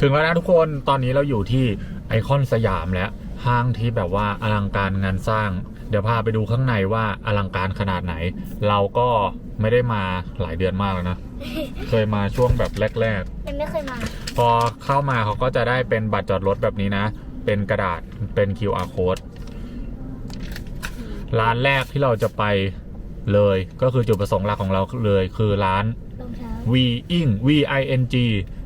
ถึงแล้วนะทุกคนตอนนี้เราอยู่ที่ไอคอนสยามแล้วห้างที่แบบว่าอลังการงานสร้าง เดี๋ยวพาไปดูข้างในว่าอลังการขนาดไหน เราก็ไม่ได้มาหลายเดือนมากแล้วนะ เคยมาช่วงแบบแรกยังไม่เคยมา ๆ พอเข้ามาเขาก็จะได้เป็นบัตรจอดรถแบบนี้นะ เป็นกระดาษเป็น QR code ร้านแรกที่เราจะไปเลยก็คือจุดประสงค์หลักของเราเลย คือร้าน รองเท้า V ing V I N G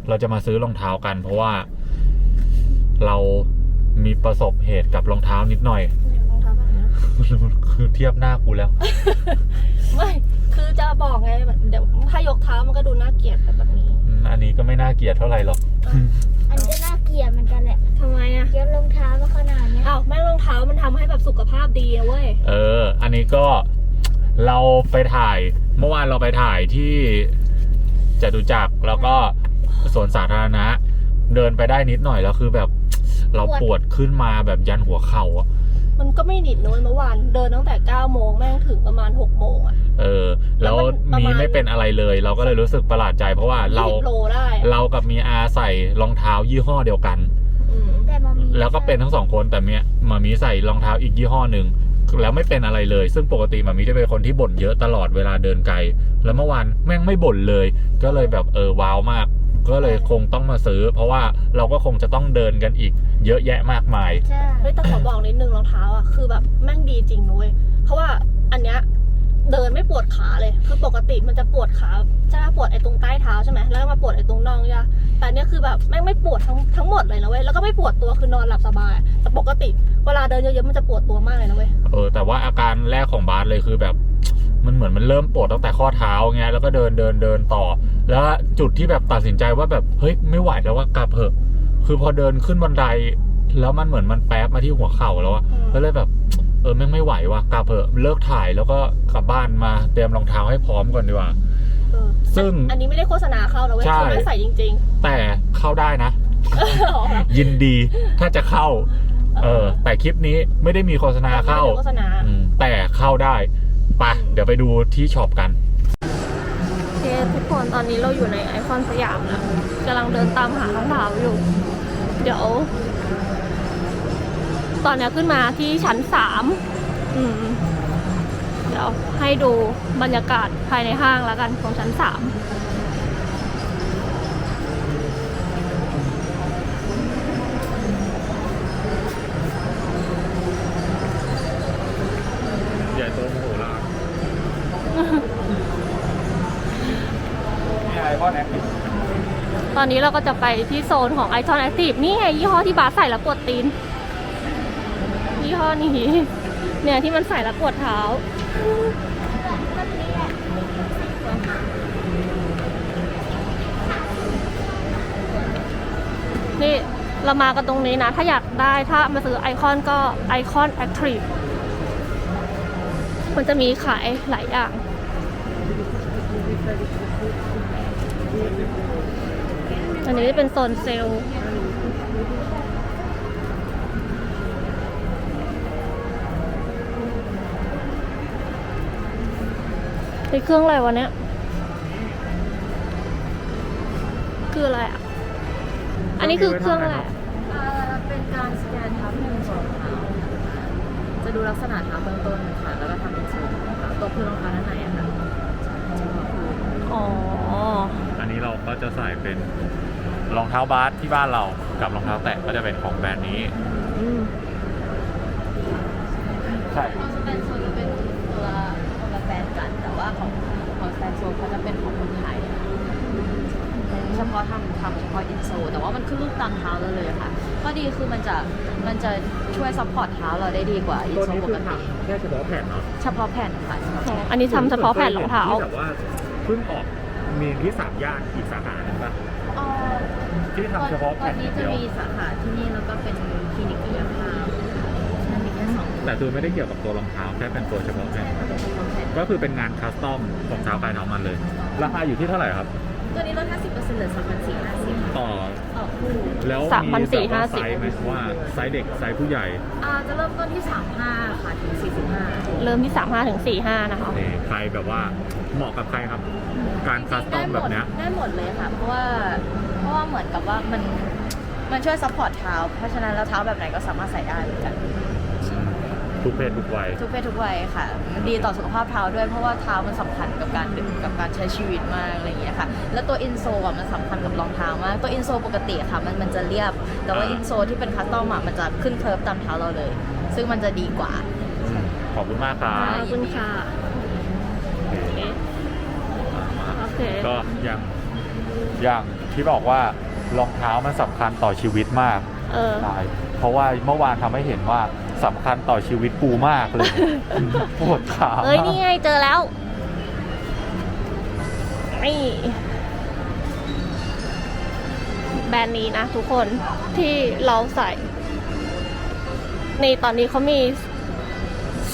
เราจะมาซื้อรองเท้ากัน เพราะว่าเรามีประสบเหตุกับรองเท้านิดหน่อยรองเท้าแบบนี้คือเทียบหน้ากูแล้ว ไม่คือจะบอกไงแบบเดี๋ยวถ้ายกเท้ามันก็ดูน่าเกลียดแบบนี้อืมอันนี้ก็ไม่น่าเกลียดเท่าไหร่หรอก อันนี้ก็น่าเกลียดเหมือนกันแหละทำไมอะเย็บรองเท้ามาขนาดเนี้ยอ้าวแม่งรองเท้ามันทำให้แบบสุขภาพดีนะเว้ย เออ อันนี้ก็เราไปถ่าย เมื่อวานเราไปถ่ายที่จตุจักรแล้วก็ สวนสาธารณะ เดินไปได้นิดหน่อยแล้วคือแบบ เราปวดขึ้นมาแบบยันหัวเข่าอะมันก็ไม่หนิดนะเว้ยเมื่อวานเดินตั้งแต่9โมงแม่งถึงประมาณ6โมงอะ เออ แล้วแล้วมันประมีมาณไม่เป็นอะไรเลย เราก็เลยรู้สึกประหลาดใจเพราะว่าเรา20โลได้อะเรากับมีอาใส่รองเท้ายี่ห้อเดียวกันอืมแต่มามีแล้วก็เป็นทั้งสองคนแต่เมียมามีใส่รองเท้าอีกยี่ห้อหนึ่งแล้วไม่เป็นอะไรเลย ซึ่งปกติมามีจะเป็นคนที่บ่นเยอะตลอดเวลาเดินไกล แล้วเมื่อวานแม่งไม่บ่นเลย ก็เลยแบบเออว้าวมาก ก็เลยคงต้องมาซื้อ เพราะว่าเราก็คงจะต้องเดินกันอีก เยอะแยะมากมาย ใช่ เฮ้ยแต่ขอบอกนิดนึงรองเท้าอะคือแบบแม่งดีจริงนะเว้ยเพราะว่าอันเนี้ย เดินไม่ปวดขาเลย คือปกติมันจะปวดขาใช่ไหมปวดไอ้ตรงใต้เท้าใช่ไหมแล้วก็มาปวดไอ้ตรงน่องใช่ปะแต่อันเนี้ยคือแบบแม่งไม่ปวดทั้งทั้งหมดเลยนะเว้ย แล้วก็ไม่ปวดตัวคือนอนหลับสบาย แต่ปกติเวลาเดินเยอะๆมันจะปวดตัวมากเลยนะเว้ย เออแต่ว่าอาการแรกของบาสเลยคือแบบ มันเหมือนมันเริ่มปวดตั้งแต่ข้อเท้าเงี้ยแล้วก็เดินเดินเดินต่อ แล้วจุดที่แบบตัดสินใจว่าแบบเฮ้ยไม่ไหวแล้วว่ากลับเถอะ คือพอเดินขึ้นบันได แล้วมันเหมือนมันแป๊บมาที่หัวเข่าแล้วอะอืม ก็เลยแบบ เออแม่งไม่ไหวว่ะกลับเถอะเลิกถ่ายแล้วก็กลับบ้านมาเตรียมรองเท้าให้พร้อมก่อนดีกว่าเออซึ่งอันนี้ไม่ได้โฆษณาเข้านะเว้ยใช่คือไม่ใส่จริงแต่เข้าได้นะๆยินดีถ้าจะเข้า เออ แต่คลิปนี้ไม่ได้มีโฆษณาเข้าไม่ได้โฆษณาอืมแต่เข้าได้ไปะเดี๋ยวไปดูที่ช็อปกันโอเคทุกคนตอนนี้เราอยู่ในไอคอนสยามแล้วกำลังเดินตามหารองเท้าอยู่ เดี๋ยว ตอนนี้ขึ้นมาที่ชั้นสามอืมเดี๋ยวให้ดูบรรยากาศภายในห้างแล้วกันของชั้นสามใหญ่โตมโหฬารนี่ไอคอนแอคทีฟตอนนี้เราก็จะไปที่โซนของไอ o n Active นี่ไงยี่ห้อที่บาสใส่แล้วปวดตีน ยี่อนี้ เนี่ยที่มันใส่แล้วปวดเท้า นี่เรามากันตรงนี้นะ ถ้าอยากได้ถ้ามาซื้อไอคอนก็ไอคอนแอคทีฟมันจะมีขายหลายอย่าง อันนี้เป็นโซนเซลล์ ไอเครื่องอะไรวะเนี้ยคืออะไรอะ อันนี้คือเครื่องอะไรอะอ่าเป็นการสแกนเท้าหนึ่งสองเท้าจะดูลักษณะเท้าเบื้องต้นค่ะ แล้วก็ทำเป็นสูตรค่ะตัวพื้นรองเท้าด้านในอะค่ะเฉพาะพื้นอ๋อ อันนี้เราก็จะใส่เป็นรองเท้าบาสที่บ้านเรากับรองเท้าแตะก็จะเป็นของแบรนด์นี้ อืม ใช่ ของสแตนโซนเขาจะเป็นของคนไทยค่ะอันนี้เฉพาะทำทำเฉพาะอินโซลแต่ว่ามันขึ้นรูปตามเท้าเราเลยค่ะข้อดีคือมันจะมันจะช่วยซัพพอร์ตเท้าเราได้ดีกว่าอินโซลปกติแค่เฉพาะแผ่นเนาะเฉพาะแผ่นค่ะเฉพาะอ๋อแผ่นอันนี้ทำเฉพาะแผ่นรองเท้า ที่แบบว่าเพิ่งออกมีที่สามย่านอีกสาขาหนึ่งปะเอ่อที่ทำเฉพาะตอแผ่นนอนี้ย่างจะเดียวมีสาขาที่นี่แล้วก็เป็น แค่สองแต่คือไม่ได้เกี่ยวกับตัวรองเท้าแค่เป็นตัวเฉพาะแผ่นตัวเฉพาะแผ่นก็คือเป็นงานคัสตอมของเท้าปลายเท้ามันเลย ราคาอยู่ที่เท่าไหร่ครับ ตัวนี้ลด 50%เหลือ3,450ต่อต่อคู่แล้วสามพันสี่แบบว่ห้าสิบไซส์ไหมว่าไซส์เด็กไซส์ผู้ใหญ่อ่าจะเริ่มต้นที่ 35 ค่ะ ถึง 45 เริ่มที่ 35 ถึง 45 นะคะนี่ใครแบบว่าเหมาะกับใครครับ การคัสตอมแบบเนี้ยได้หมดเลยค่ะ เพราะว่าเพราะว่าเหมือนกับว่ามันมันช่วยซัพพอร์ตเท้า เพราะฉะนั้นแล้วเท้าแบบไหนก็สามารถใส่ได้เหมือนกัน ทุกเพศทุกวัย ทุกเพศทุกวัยค่ะ มันดีต่อสุขภาพเท้าด้วยเพราะว่าเท้ามันสำคัญกับการดื่มกับการใช้ชีวิตมากอะไรอย่างเงี้ยค่ะ แล้วตัวอินโซอะมันสำคัญกับรองเท้ามาก ตัวอินโซปกติอะค่ะมันมันจะเรียบ แต่ว่าอ่า อินโซที่เป็นคัสตอมอะมันจะขึ้นเคิร์ฟตามเท้าเราเลย ซึ่งมันจะดีกว่าขอบคุณมากครัขบอบคุณค่ะโอเค ก็อย่างอย่างที่บอกว่ารองเท้ามันสำคัญต่อชีวิตมาก เออ ใช่เพราะว่าเมื่อวานทำให้เห็นว่า สำคัญต่อชีวิตกูมากเลย ปวดขาเอ้ยนี่ไงเจอแล้วนี่แบรนด์นี้นะทุกคนที่เราใส่ นี่ตอนนี้เขามี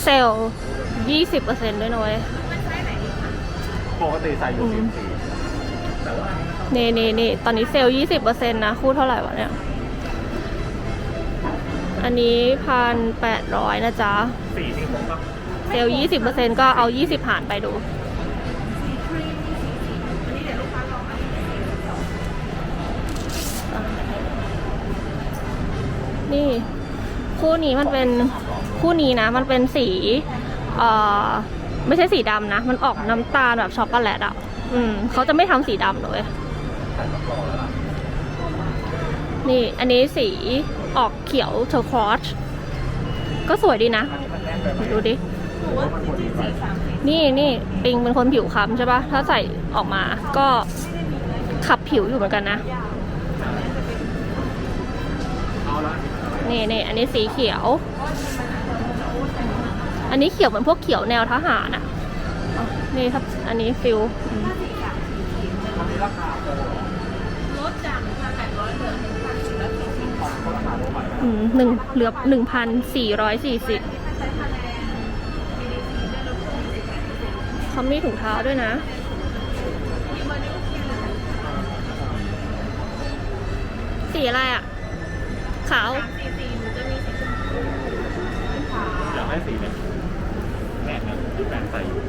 เซลล์20%ด้วยนะเว้ยปกติใส่อยู่อืสิมบสี่แต่ว่า นี่นี่นี่ตอนนี้เซลล์20%นะ คู่เท่าไหร่วะเนี่ย อันนี้พันแปดร้อยนะจ๊ะสีนี่คงต้องเซลล์20%ก็เอา20หารไปดู นี่ คู่นี้มันเป็นคู่นี้นะ มันเป็นสีเอ่อไม่ใช่สีดำนะ มันออกน้ำตาลแบบช็อกโกแลตอะ อืมเขาจะไม่ทำสีดำเลย นี่ อันนี้สี ออกเขียวเทอร์ครอสก็สวยดีนะ ดูดิ นี่นี่ปิงเป็นคนผิวค้ำใช่ปะถ้าใส่ออกมาก็ขับผิวอยู่เหมือนกันนะเนี่นี่อันนี้สีเขียว อันนี้เขียวเหมือนพวกเขียวแนวทหารอะนี่ครับ อันนี้ฟิลอืม อันนี้ราคาโปร อืม หนึ่งเหลือหนึ่งพันสี่ร้อยสี่สิบเขามีถุงเท้าด้วยนะสีอะไรอะ ขาวอยากได้สีเนี่ยแม่เนี่ยที่แฟนใส่อยู่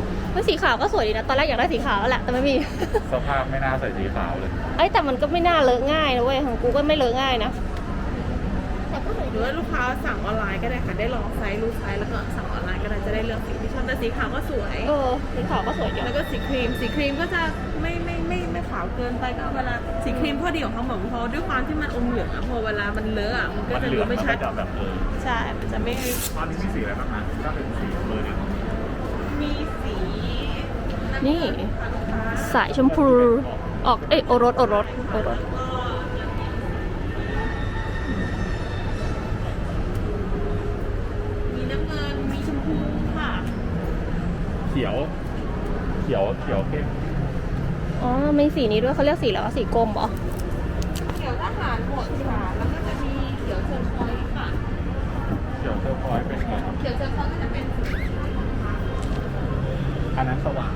เฮ้ยสีขาวก็สวยดีนะ ตอนแรกอยากได้สีขาวแล้วแหละ แต่ไม่มี สภาพไม่น่าใส่สีขาวเลย เอ้ยแต่มันก็ไม่น่าเลอะง่ายนะเว้ย ของกูก็ไม่เลอะง่ายนะแต่ก็สวยหดีรือว่าลูกค้าสั่งออนไลน์ก็ได้ค่ะ ได้ลองไซส์รู้ไซส์แล้วก็สั่งออนไลน์ก็ได้จะได้เลือกสีที่ชอบแต่สีขาวก็สวย เออ สีขาวก็สวยดีแล้วก็สีครีม สีครีมก็จะไม่ไม่ไม่ไม่ขาวเกินไปก็เวลาสีครีมพอดีของเขาเหมือนพอด้วยความที่มันอมเหลืองอะพอเวลามันเลอะอะมันก็มันจะเหลืดูองไม่มันชัก็ด จะแบบเออใช่ มันจะไม่ ตอนนี้มีสีอะไรบ้างนะถ้าเป็นสีเบอร์เนี่ย มีสีนี่ สายชมพู ออก เอ้ยโอรส โอรส โอรส มีน้ำเงิน มีชมพูค่ะ เขียว เขียว เขียวเข้มอ๋อ มีสีนี้ด้วยเขาเรียกสีแล้วสีกลมเหรอ เขียวทหารหมดค่ะ แล้วก็จะมีเขียวเชิญพอยค่ะ เขียวเทอร์คอยเป็นไงครับเขียวเชิญพอยก็จะเป็น อันนั้นสว่าง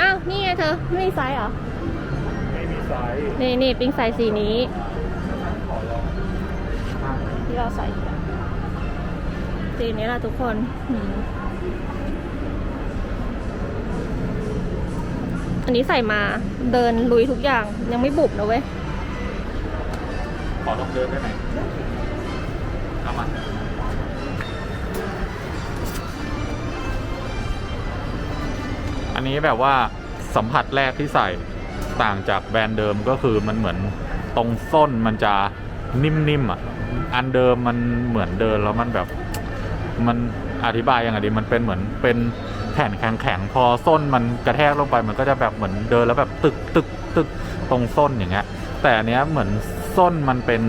อ้าวนี่ไงเธอ ไม่มีไซส์เหรอ ไม่มีไซส์นี่นี่ปิงใส่สีนี้ ขอลองที่เราใส่อยู่สีนี้แหละทุกคนอืมอันนี้ใส่มาเดินลุยทุกอย่างยังไม่บุบนะเว้ย ขอลองเดินได้ไหมเอามา นนี้แบบว่าสัมผัสแรกที่ใส่ต่างจากแบรนด์เดิมก็คือมันเหมือนตรงส้นมันจะนิ่มๆอะ อันเดิมมันเหมือนเดินแล้วมันแบบมันอธิบายยังไงดีมันเป็นเหมือนเป็นแผ่นแข็งๆพอส้นมันกระแทกลงไปมันก็จะแบบเหมือนเดินแล้วแบบตึกตึกตึกตรงส้นอย่างเงี้ย แต่อันเนี้ยเหมือนส้นมันเป็น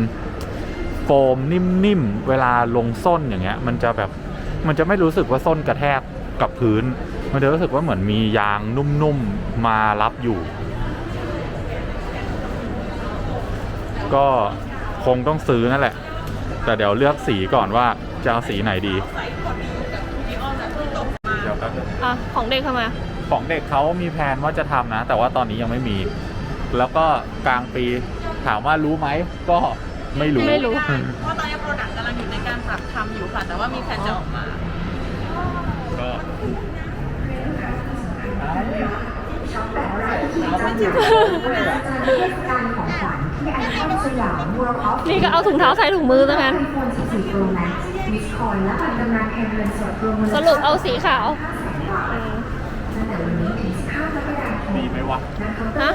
โฟมนิ่มๆเวลาลงส้นอย่างเงี้ย มันจะแบบมันจะไม่รู้สึกว่าส้นกระแทกกับพื้น มันจะรู้สึกว่าเหมือนมียางนุ่มๆมารับอยู่ ก็คงต้องซื้อนั่นแหละ แต่เดี๋ยวเลือกสีก่อนว่าจะเอาสีไหนดีเดี๋ยวแป๊บนึงอะของเด็กเข้ามาของเด็กเขามีแผนว่าจะทำนะ แต่ว่าตอนนี้ยังไม่มี แล้วก็กลางปีถามว่ารู้ไหมก็ไม่รู้ไม่รู้เพราะตอนนี้โปรดักต์กำลังอยู่ในการปรับทำอยู่ค่ะ แต่ว่ามีแผนจะออกมาก็ นสยาม World of นี่ก็เอาถุงเท้าใส่ถุงมือซะงั้น iPhone 14 Pro Max บิตคอยและบัตรกำนันแทนเงินสดรวมมูลสค่ารุปเอาสีขาว500,000บาทตั้งแต่วันนี้ถึง15กรกฎาคมมีไหมวะฮะ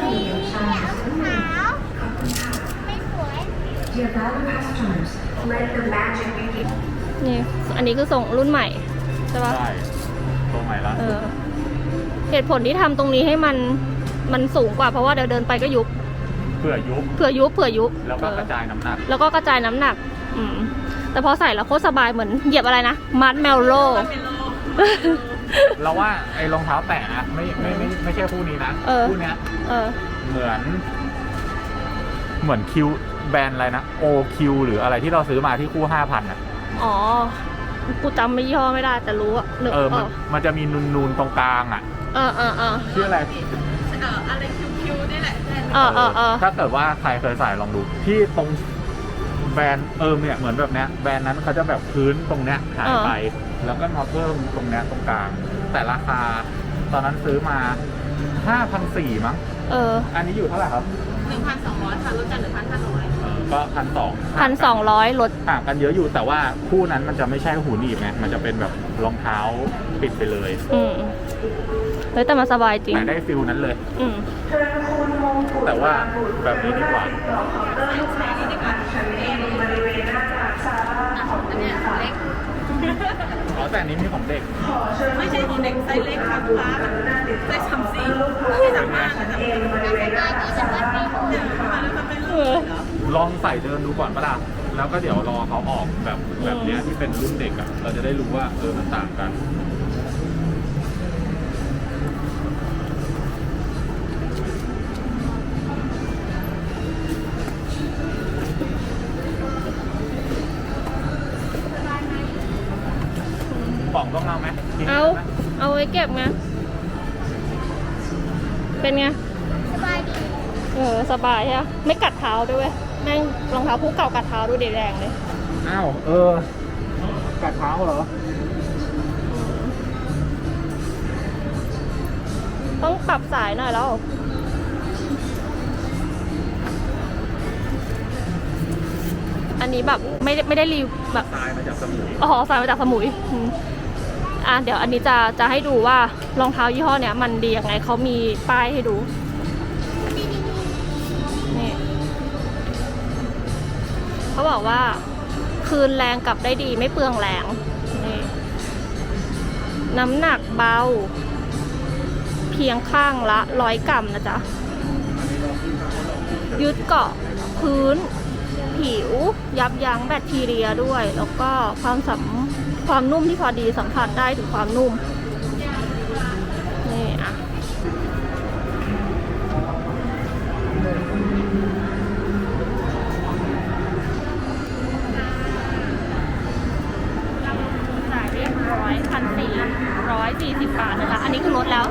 Dear value customers, let the magic begin. นี่ อันนี้คือส่งรุ่นใหม่ ใช่ปะได้ตัวใหม่ละเออ เหตุผลที่ทำตรงนี้ให้มันมันสูงกว่าเพราะว่าเดี๋ยวเดินไปก็ยุบเพื่อยุบเผื่อยุบเผื่อยุบแล้วก็เออกระจายน้ำหนัก แล้วก็กระจายน้ำหนัก อืมแต่พอใส่แล้วโคตรสบายเหมือนเหยียบอะไรนะมัดแมวโลเราว่าไอ้รองเท้าแตะนะไม่ไม่ไม่ไม่ใช่คู่นี้นะเออคู่เนี้ยเออเหมือน เหมือนคิวแบรนด์อะไรนะโอคิวหรืออะไรที่เราซื้อมาที่คู่ห้าพันอะอ๋อกูจำไม่ย่ห้อไม่ได้แต่รู้อะนึกเออเอมันอมันจะมีนูนๆตรงกลางอะเออเออเออชื่ออะไร เอ่ออะไรคิวๆนี่แหละเออเออเออถ้าเกิดว่าใครเคยใส่ลองดูที่ตรงแบรนด์เออเนี่ยเหมือนแบบเนี้ยแบรนด์นั้นเขาจะแบบพื้นตรงเนี้ยหายไป แล้วก็มาเพิ่มตรงเนี้ยตรงกลาง แต่ราคา ตอนนั้นซื้อมาห้าพันสี่มั้งเอออันนี้อยู่เท่าไหร่ครับหนึ่งพันสองร้อยค่ะลดจากหนึ่งพันห้าร้อยเออก็พันสองพันสองร้อยลดห่างกันเยอะอยู่แต่ว่าคู่นั้นมันจะไม่ใช่หูหนีบไงมันจะเป็นแบบรองเท้าปิดไปเลย อืม เฮ้ยแต่มันสบายจริง แต่ได้ฟิลนั้นเลย อืมแต่ว่าแบบนี้ดีกว่าอันเนี้ยเล็กอ๋อแต่อันนี้มีของเด็ก ไม่ใช่ของเด็กไซส์เล็กค่ะลูกค้าไซส์สามสี่ไม่สามารถนะคะเออลองใส่เดินดูก่อนปะล่ะ แล้วก็เดี๋ยวรอเขาออกแบบแบบเนี้ยที่เป็นรุ่นเด็กอะ่ะ เราจะได้รู้ว่าเออมันต่างกัน ไว้เก็บไง เป็นไง สบายดีเออ สบายใช่ปะไม่กัดเท้าด้วยเวยแม่งรองเท้าคู่เก่ากัดเท้าดูดีแรงเลย อ้าว เออ กัดเท้าเหรอ ต้องปรับสายหน่อยแล้ว อันนี้แบบไม่ได้ไม่ได้รีวิวแบบ ตายมาจากสมุยอ๋อสายมาจากสมุยอืม อะเดี๋ยวอันนี้จะจะให้ดูว่ารองเท้ายี่ห้อเนี้ยมันดียังไงเขามีป้ายให้ดูนี่เขาบอกว่า คืนแรงกลับได้ดีไม่เปลืองแรงนี่น้ำหนักเบา เพียงข้างละร้อยกรัมนะจ๊ะ ยึดเกาะพื้น ผิว ยับยั้งแบคทีเรียด้วย แล้วก็ความสัม ความนุ่มที่พอดีสัมผัสได้ถึงความนุ่ม นี่อะจ่ายเรียบร้อยพันสี่ร้อยสี่สิบบาทนะคะ อันนี้คือลดแล้ว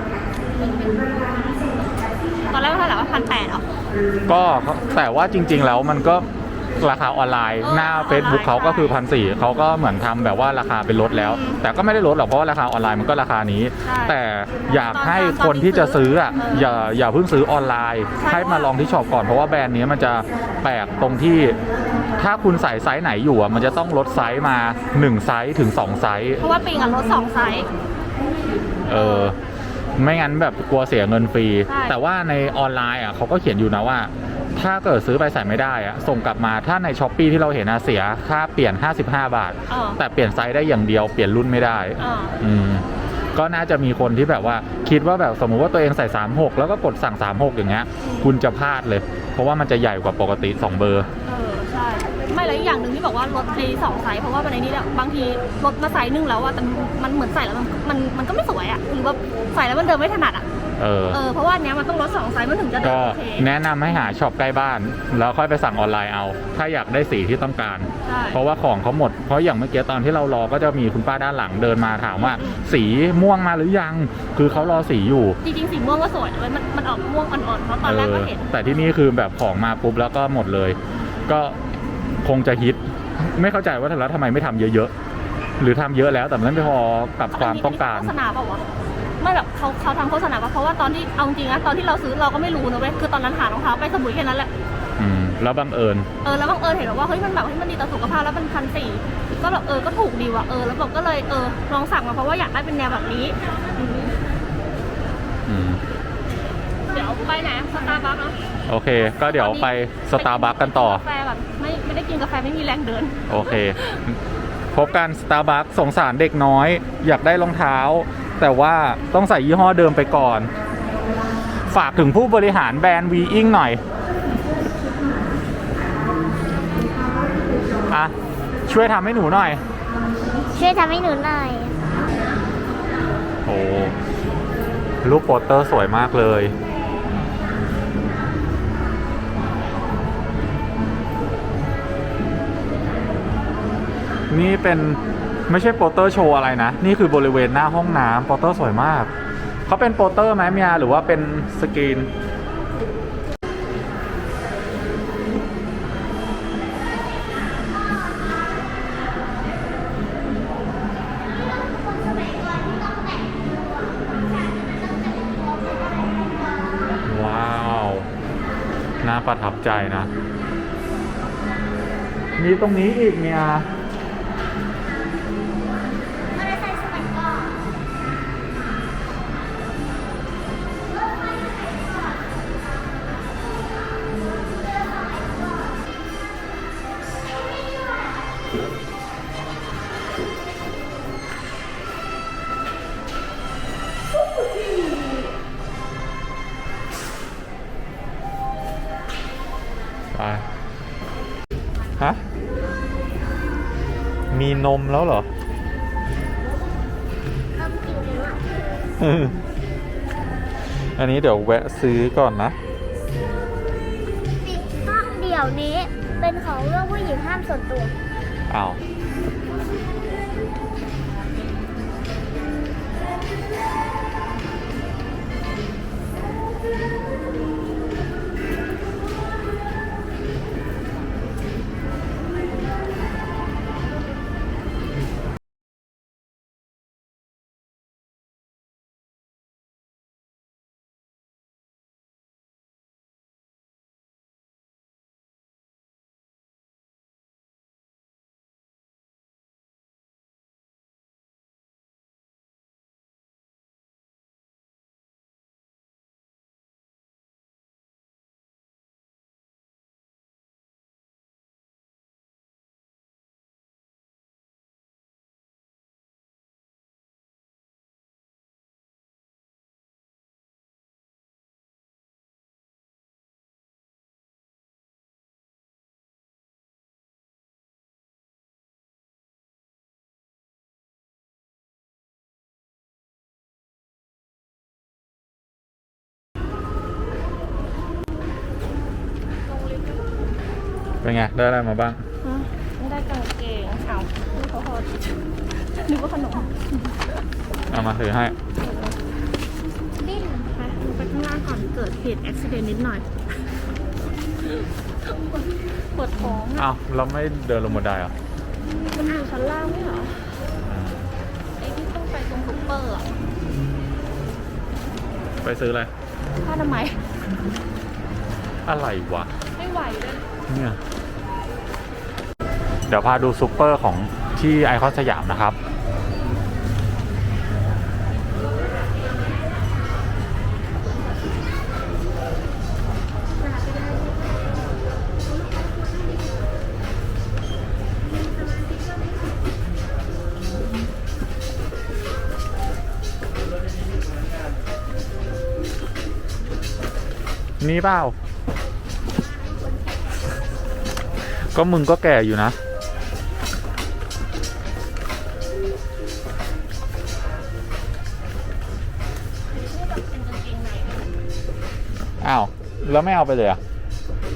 ตอนแรกว่าเท่าไหร่ว่าพันแปดเหรอ ก็แต่ว่าจริง ๆ แล้วมันก็ ราคาออนไลน์เออหน้าออนไลน์ Facebook เขาก็คือใช่พันสี่เขาก็เหมือนทำแบบว่าราคาเป็นลดแล้วอืมแต่ก็ไม่ได้ลดหรอกเพราะว่าราคาออนไลน์มันก็ราคานี้ใช่แต่อยากให้ตอนคนที่จะซื้ออะเอออย่าอย่าเพิ่งซื้อออนไลน์ใช่ให้มาลองที่ช็อปก่อนเพราะว่าแบรนด์นี้มันจะแปลกตรงที่ถ้าคุณใส่ไซส์ไหนอยู่อะมันจะต้องลดไซส์มา 1 ไซส์ถึง 2 ไซส์เพราะว่าปิงอะลดสองไซส์เออไม่งั้นแบบกลัวเสียเงินฟรีใช่แต่ว่าในออนไลน์อะเขาก็เขียนอยู่นะว่า ถ้าเกิดซื้อไปใส่ไม่ได้อะส่งกลับมาถ้าในช้อปปีที่เราเห็นนะเสียค่าเปลี่ยน 55 บาท อ๋อ แต่เปลี่ยนไซส์ได้อย่างเดียวเปลี่ยนรุ่นไม่ได้อ๋ออืมก็น่าจะมีคนที่แบบว่าคิดว่าแบบสมมุติว่าตัวเองใส่ 36 แล้วก็กดสั่ง 36 อย่างเงี้ย คุณจะพลาดเลย เพราะว่ามันจะใหญ่กว่าปกติ 2 เบอร์ เออใช่ไม่แล้วอีกอย่างหนึ่งที่บอกว่าลดในสองไซส์เพราะว่ามันในนี้เนี่ยบางทีลดมาไซส์หนึ่งแล้วอะแต่มันเหมือนใส่แล้วมันมันมันก็ไม่สวยอะหรือว่าใส่แล้วมันเดินไม่ถนัดอะ เออ เออเพราะว่าอันเนี้ยมันต้องลดสองไซส์มันถึงจะเดินก็โอเคแนะนำให้หาช็อปใกล้บ้าน แล้วค่อยไปสั่งออนไลน์เอา ถ้าอยากได้สีที่ต้องการ ใช่เพราะว่าของเขาหมด เพราะอย่างเมื่อกี้ตอนที่เรารอก็จะมีคุณป้าด้านหลังเดินมาถามว่า สีม่วงมาหรือยัง คือเขารอสีอยู่ จริงๆสีม่วงก็สวยนะเว้ยมันมันออกม่วงอ่อนๆเพราะตอนแรกก็เห็น ออแต่ที่นี่คือแบบของมาปุ๊บแล้วก็หมดเลย ก็คงจะฮิต ไม่เข้าใจว่าแล้วทำไมไม่ทำเยอะๆ หรือทำเยอะแล้วแต่มันไม่พอกับความต้องการ โฆษณาเปล่าวะ ไม่แบบเขาเขาทำโฆษณาปะเพราะว่าตอนที่เอาจริงนะตอนที่เราซื้อเราก็ไม่รู้นะเว้ยคือตอนนั้นหารองเท้าไปสมุยแค่นั้นแหละอืมแล้วบังเอิญเออแล้วบังเอิญเห็นแบบว่าเฮ้ยมันแบบเฮ้ยมันดีต่อสุขภาพแล้วมันพันสี่ก็แบบเออก็ถูกดีว่ะเออแล้วบอกก็เลยเออลองสั่งมาเพราะว่าอยากได้เป็นแนวแบบนี้อืมอืมเดี๋ยวไปไหนสตาร์บัคเนาะโอเค ก็เดี๋ยวไปสตาร์บัคกันต่อ กาแฟแบบไม่ไม่ได้กินกาแฟไม่มีแรงเดิน โอเค พบกันสตาร์บัคสงสารเด็กน้อย อยากได้รองเท้า แต่ว่าต้องใส่ยี่ห้อเดิมไปก่อน ฝากถึงผู้บริหารแบรนด์วีอิงหน่อยอะช่วยทำให้หนูหน่อย ช่วยทำให้หนูหน่อย โอ้รูปโปสเตอร์สวยมากเลย นี่เป็น ไม่ใช่โปสเตอร์โชว์อะไรนะ นี่คือบริเวณหน้าห้องน้ำโปสเตอร์สวยมาก เขาเป็นโปสเตอร์ไหมเมียหรือว่าเป็นสกรีนว้าว น่าประทับใจนะ มีตรงนี้อีกเมีย มีนมแล้วเหรออันนี้เดี๋ยวแวะซื้อก่อนนะเดี๋ยวนี้เป็นของเรื่องผู้หญิงห้ามส่วนตัวอ้าว เป็นไง ได้อะไรมาบ้าง ไม่ได้กางเกงเอานี่เขาพอนึกว่าขนมเอามาถือให้ ดิ้นไปดูไปข้างล่างก่อนเกิดเหตุอุบิเหตุนิดหน่อยปวดท้องอะอ้าว เราไม่เดินลงบันไดเหรอะมันอยู่ชั้นล่างไม่เหรอไอ้ที่ต้องไปตรงซุปเปอร์อะไปซื้ออะไร ผ้าทำไมยอะไรวะ ไม่ไหวเลยเนี่ย เดี๋ยวพาดูซูเปอร์ของที่ไอคอนสยามนะครับ นี่เปล่า ก็มึงก็แก่อยู่นะ แล้วไม่เอาไปเลยอะ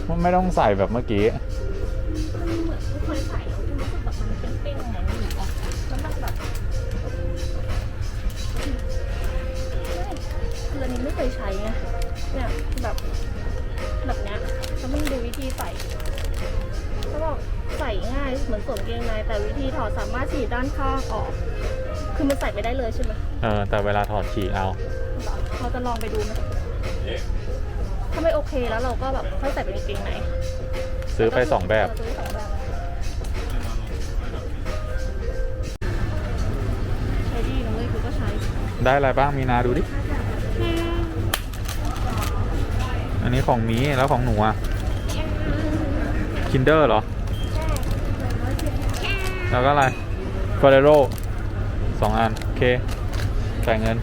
มันไม่ต้องใส่แบบเมื่อกี้มันเหมือนที่เคยใส่แล้วกูรู้สึกแบบมันเป้งๆเหมือนหนูอะแล้วมันแบบคืออันนี้ไม่เคยใช้ไงเนี่ยแบบแบบเนี้ยแล้วมันดูวิธีใส่เขาบอกใส่ง่ายเหมือนสวมเกงในแต่วิธีถอดสามารถฉีดด้านข้างออก คือคือมันใส่ไม่ได้เลยใช่ไหมเออแต่เวลาถอดฉีกเอา เราจะลองไปดูไหม ถ้าไม่โอเคแล้วเราก็แบบค่อยใส่เป็นกางเกงในซื้อไปสองแบบเซื้อสองแบบใช้ดีนะเว้ยคือก็ใช้ได้อะไรบ้างมีนาดูดิ อันนี้ของมีแล้วของหนูอะคินเดอร์เหรอ แล้วก็อะไรฟ e เรโรสองอัน โอเค จ่ายเงิน